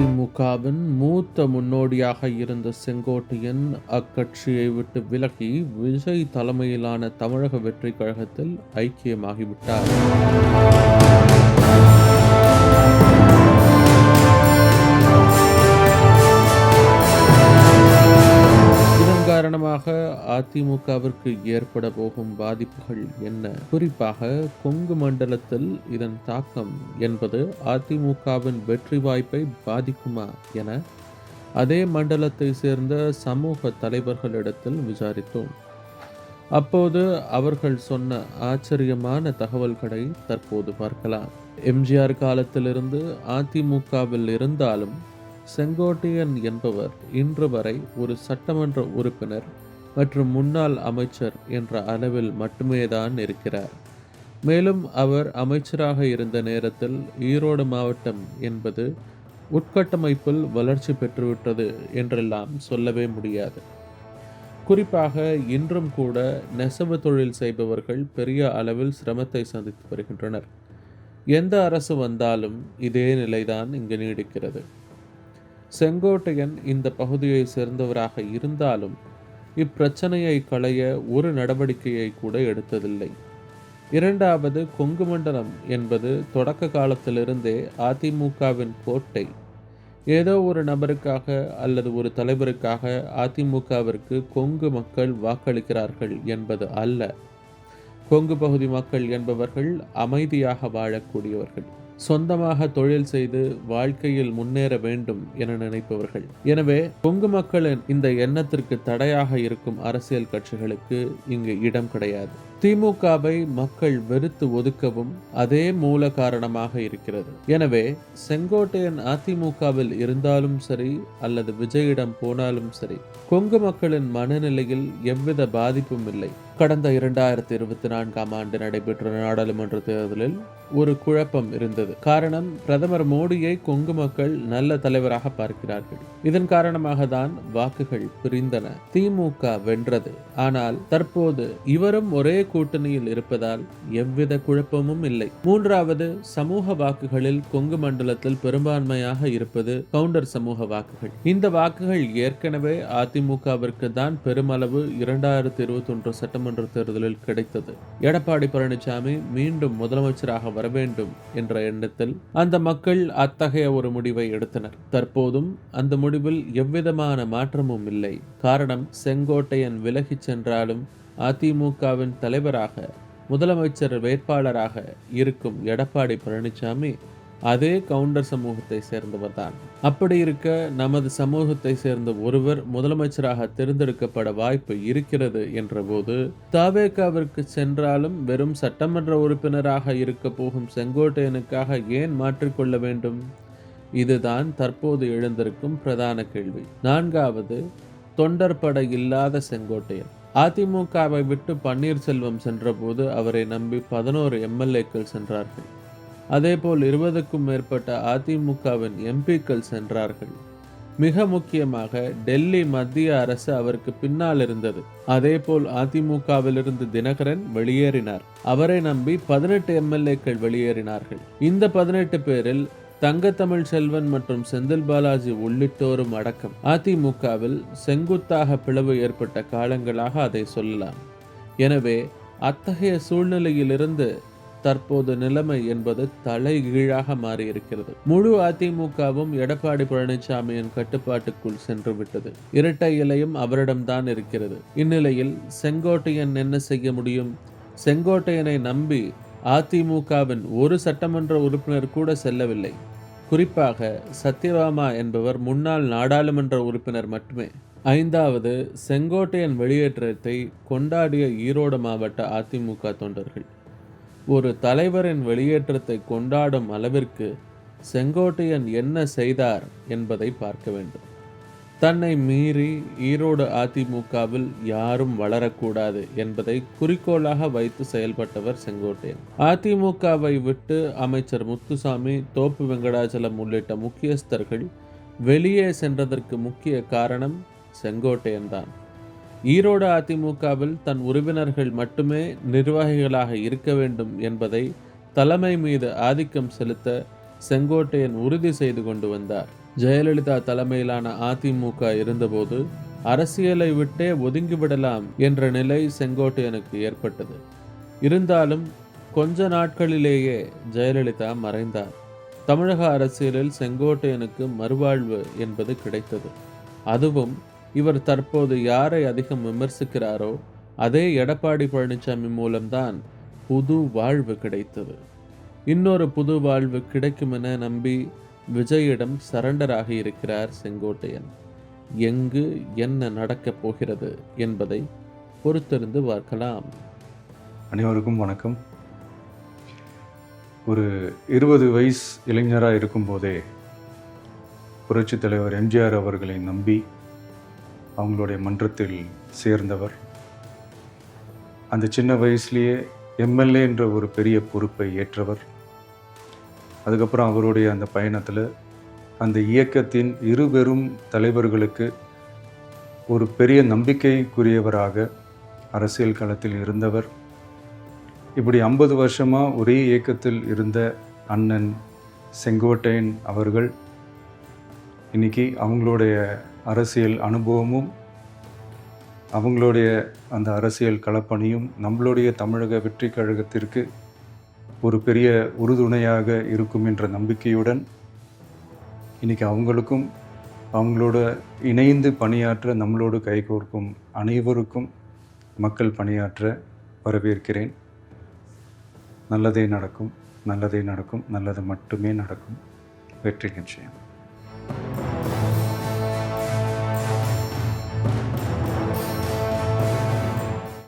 அதிமுகவின் மூத்த முன்னோடியாக இருந்த செங்கோட்டையன் அக்கட்சியை விட்டு விலகி விஜய் தலைமையிலான தமிழக வெற்றி கழகத்தில் ஐக்கியமாகிவிட்டார். அதிமுகவிற்கு ஏற்பட போகும் பாதிப்புகள் என்ன? குறிப்பாக கொங்கு மண்டலத்தில் இதன் தாக்கம் என்பது அதிமுகவின் வெற்றி வாய்ப்பை பாதிக்குமா என அதே மண்டலத்தை சேர்ந்த சமூக தலைவர்களிடத்தில் விசாரித்தோம். அப்போது அவர்கள் சொன்ன ஆச்சரியமான தகவல்களை தற்போது பார்க்கலாம். எம்ஜிஆர் காலத்திலிருந்து அதிமுகவில் இருந்தாலும் செங்கோட்டையன் என்பவர் இன்று வரை ஒரு சட்டமன்ற உறுப்பினர் மற்றும் முன்னாள் அமைச்சர் என்ற அளவில் மட்டுமே தான் இருக்கிறார். மேலும் அவர் அமைச்சராக இருந்த நேரத்தில் ஈரோடு மாவட்டம் என்பது உட்கட்டமைப்பில் வளர்ச்சி பெற்றுவிட்டது என்றெல்லாம் சொல்லவே முடியாது. குறிப்பாக இன்றும் கூட நெசவு தொழில் செய்பவர்கள் பெரிய அளவில் சிரமத்தை சந்தித்து வருகின்றனர். எந்த அரசு வந்தாலும் இதே நிலைதான் இங்கு நீடிக்கிறது. செங்கோட்டையன் இந்த பகுதியை சேர்ந்தவராக இருந்தாலும் இப்பிரச்சனையை களைய ஒரு நடவடிக்கையை கூட எடுத்ததில்லை. இரண்டாவது கொங்கு மண்டலம் என்பது தொடக்க காலத்திலிருந்தே அதிமுகவின் கோட்டை. ஏதோ ஒரு நபருக்காக அல்லது ஒரு தலைவருக்காக அதிமுகவிற்கு கொங்கு மக்கள் வாக்களிக்கிறார்கள் என்பது அல்ல. கொங்கு பகுதி மக்கள் என்பவர்கள் அமைதியாக வாழக்கூடியவர்கள். சொந்தமாக தொழில் செய்து வாழ்க்கையில் முன்னேற வேண்டும் என நினைப்பவர்கள். எனவே கொங்கு மக்களின் இந்த எண்ணத்திற்கு தடையாக இருக்கும் அரசியல் கட்சிகளுக்கு இங்கு இடம் கிடையாது. திமுகவை மக்கள் வெறுத்து ஒதுக்கவும் அதே மூல காரணமாக இருக்கிறது. எனவே செங்கோட்டையன் அதிமுகவில் இருந்தாலும் சரி அல்லது விஜயிடம் போனாலும் சரி கொங்கு மக்களின் மனநிலையில் எவ்வித பாதிப்பும் இல்லை. கடந்த இரண்டாயிரத்தி இருபத்தி நான்காம் ஆண்டு நடைபெற்ற நாடாளுமன்ற தேர்தலில் ஒரு குழப்பம் இருந்தது. காரணம் பிரதமர் மோடியை கொங்கு மக்கள் நல்ல தலைவராக பார்க்கிறார்கள். இதன் காரணமாக தான் வாக்குகள் பிரிந்தன. திமுக வென்றது. ஆனால் தற்போது இவரும் ஒரே கூட்டணியில் இருப்பதால் எவ்வித குழப்பமும் இல்லை. மூன்றாவது சமூக வாக்குகளில் கொங்கு மண்டலத்தில் பெரும்பான்மையாக இருப்பது கவுண்டர் சமூக வாக்குகள். இந்த வாக்குகள் ஏற்கனவே அதிமுகவிற்கு தான் பெருமளவு இரண்டாயிரத்தி இருபத்தி ஒன்று சட்டமன்ற தேர்தலில் கிடைத்தது. எடப்பாடி பழனிசாமி மீண்டும் முதலமைச்சராக வர வேண்டும் என்ற எண்ணத்தில் அந்த மக்கள் அத்தகைய ஒரு முடிவை எடுத்தனர். தற்போதும் அந்த முடிவில் எவ்விதமான மாற்றமும் இல்லை. காரணம் செங்கோட்டையன் விலகிச் சென்றாலும் அதிமுகவின் தலைவராக முதலமைச்சர் வேட்பாளராக இருக்கும் எடப்பாடி பழனிசாமி அதே கவுண்டர் சமூகத்தை சேர்ந்தவர் தான். அப்படி இருக்க நமது சமூகத்தை சேர்ந்த ஒருவர் முதலமைச்சராக தேர்ந்தெடுக்கப்பட வாய்ப்பு இருக்கிறது என்ற போது தாவேகாவிற்கு சென்றாலும் வெறும் சட்டமன்ற உறுப்பினராக இருக்க போகும் செங்கோட்டையனுக்காக ஏன் மாற்றிக்கொள்ள வேண்டும்? இதுதான் தற்போது எழுந்திருக்கும் பிரதான கேள்வி. நான்காவது தொண்டர்பட இல்லாத செங்கோட்டையன். அதிமுகவை விட்டு பன்னீர்செல்வம் சென்றபோது அவரை நம்பி பதினோரு எம்எல்ஏக்கள் சென்றார்கள். அதேபோல் இருபதுக்கும் மேற்பட்ட அதிமுகவின் எம்பிக்கள் சென்றார்கள். மிக முக்கியமாக டெல்லி மத்திய அரசு அவருக்கு பின்னால் இருந்தது. அதேபோல் அதிமுகவிலிருந்து தினகரன் வெளியேறினார். அவரை நம்பி பதினெட்டு எம்எல்ஏக்கள் வெளியேறினார்கள். இந்த பதினெட்டு பேரில் தங்கத்தமிழ் செல்வன் மற்றும் செந்தில் பாலாஜி உள்ளிட்டோரும் அடக்கம். அதிமுகவில் செங்குத்தாக பிளவு ஏற்பட்ட காலங்களாக அதை சொல்லலாம். எனவே அத்தகைய சூழ்நிலையிலிருந்து தற்போது நிலைமை என்பது தலைகீழாக மாறியிருக்கிறது. முழு அதிமுகவும் எடப்பாடி பழனிசாமியின் கட்டுப்பாட்டுக்குள் சென்று விட்டது. இரட்டை இலையும் அவரிடம்தான் இருக்கிறது. இந்நிலையில் செங்கோட்டையன் என்ன செய்ய முடியும்? செங்கோட்டையனை நம்பி அதிமுகவின் ஒரு சட்டமன்ற உறுப்பினர் கூட செல்லவில்லை. குறிப்பாக சத்யபாமா என்பவர் முன்னாள் நாடாளுமன்ற உறுப்பினர் மட்டுமே. ஐந்தாவது செங்கோட்டையன் வெளியேற்றத்தை கொண்டாடிய ஈரோடு மாவட்ட அதிமுக தொண்டர்கள். ஒரு தலைவரின் வெளியேற்றத்தை கொண்டாடும் அளவிற்கு செங்கோட்டையன் என்ன செய்தார் என்பதை பார்க்க வேண்டும். தன்னை மீறி ஈரோடு அதிமுகவில் யாரும் வளரக்கூடாது என்பதை குறிக்கோளாக வைத்து செயல்பட்டவர் செங்கோட்டையன். அதிமுகவை விட்டு அமைச்சர் முத்துசாமி தோப்பு வெங்கடாச்சலம் உள்ளிட்ட முக்கியஸ்தர்கள் வெளியே சென்றதற்கு முக்கிய காரணம் செங்கோட்டையன் தான். ஈரோடு அதிமுகவில் தன் உறவினர்கள் மட்டுமே நிர்வாகிகளாக இருக்க வேண்டும் என்பதை தலைமை மீது ஆதிக்கம் செலுத்த செங்கோட்டையன் உறுதி செய்து கொண்டு வந்தார். ஜெயலலிதா தலைமையிலான அதிமுக இருந்தபோது அரசியலை விட்டே ஒதுங்கிவிடலாம் என்ற நிலை செங்கோட்டையனுக்கு ஏற்பட்டது. இருந்தாலும் கொஞ்ச நாட்களிலேயே ஜெயலலிதா மறைந்தார். தமிழக அரசியலில் செங்கோட்டையனுக்கு மறுவாழ்வு என்பது கிடைத்தது. அதுவும் இவர் தற்போது யாரை அதிகம் விமர்சிக்கிறாரோ அதே எடப்பாடி பழனிசாமி மூலம்தான் புது வாழ்வு கிடைத்தது. இன்னொரு புது வாழ்வு கிடைக்கும் என நம்பி விஜயிடம் சரண்டர் ஆகியிருக்கிறார் செங்கோட்டையன். எங்கு என்ன நடக்கப் போகிறது என்பதை பொறுத்திருந்து பார்க்கலாம். அனைவருக்கும் வணக்கம். ஒரு இருபது வயசு இளைஞராக இருக்கும்போதே புரட்சித் தலைவர் எம்ஜிஆர் அவர்களை நம்பி அவங்களுடைய மன்றத்தில் சேர்ந்தவர். அந்த சின்ன வயசுலேயே எம்எல்ஏ என்ற ஒரு பெரிய பொறுப்பை ஏற்றவர். அதுக்கப்புறம் அவருடைய அந்த பயணத்தில் அந்த இயக்கத்தின் இருபெரும் தலைவர்களுக்கு ஒரு பெரிய நம்பிக்கைக்குரியவராக அரசியல் களத்தில் இருந்தவர். இப்படி ஐம்பது வருஷமாக ஒரே இயக்கத்தில் இருந்த அண்ணன் செங்கோட்டையன் அவர்கள் இன்னைக்கு அவங்களுடைய அரசியல் அனுபவமும் அவங்களுடைய அந்த அரசியல் களப்பணியும் நம்மளுடைய தமிழக வெற்றி கழகத்திற்கு ஒரு பெரிய உறுதுணையாக இருக்கும் என்ற நம்பிக்கையுடன் இன்னைக்கு அவங்களுக்கும் அவங்களோட இணைந்து பணியாற்ற நம்மளோடு கைகோர்க்கும் அனைவருக்கும் மக்கள் பணியாற்ற வரவேற்கிறேன். நல்லதே நடக்கும் நல்லதே நடக்கும் நல்லது மட்டுமே நடக்கும். வெற்றி நிச்சயம்.